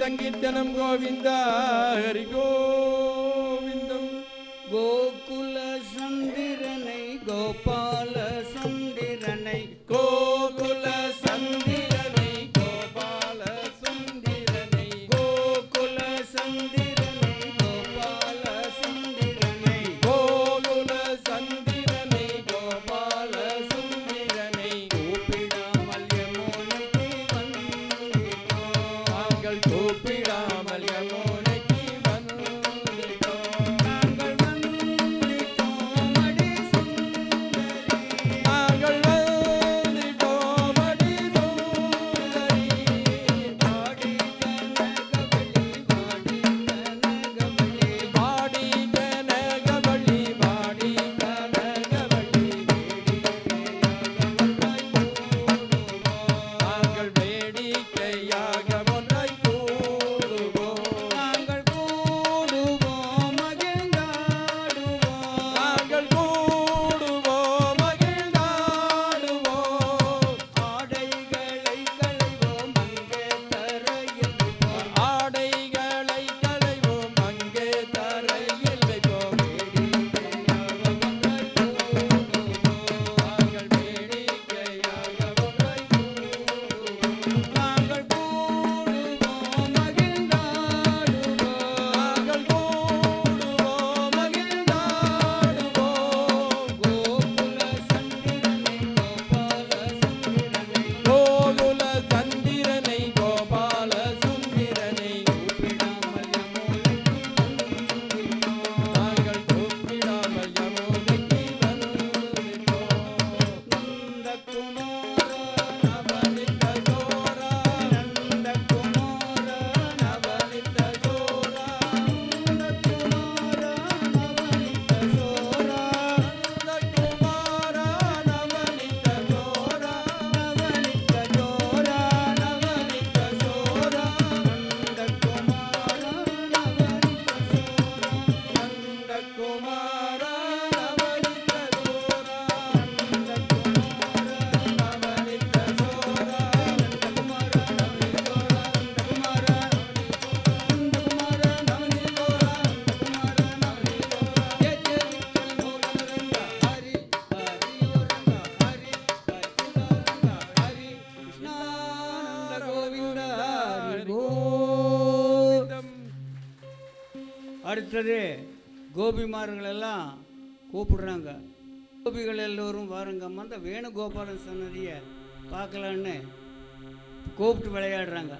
संगीर्तनम गोविंद हरि गोविंद गोकुल संदिर गोपाल அடுத்தது கோபிமார்கள் எல்லாம் கூப்பிடுறாங்க. கோபிகள் எல்லோரும் வாருங்கம்மா அந்த வேணுகோபாலன் சன்னதியை பார்க்கலான்னு கூப்பிட்டு விளையாடுறாங்க.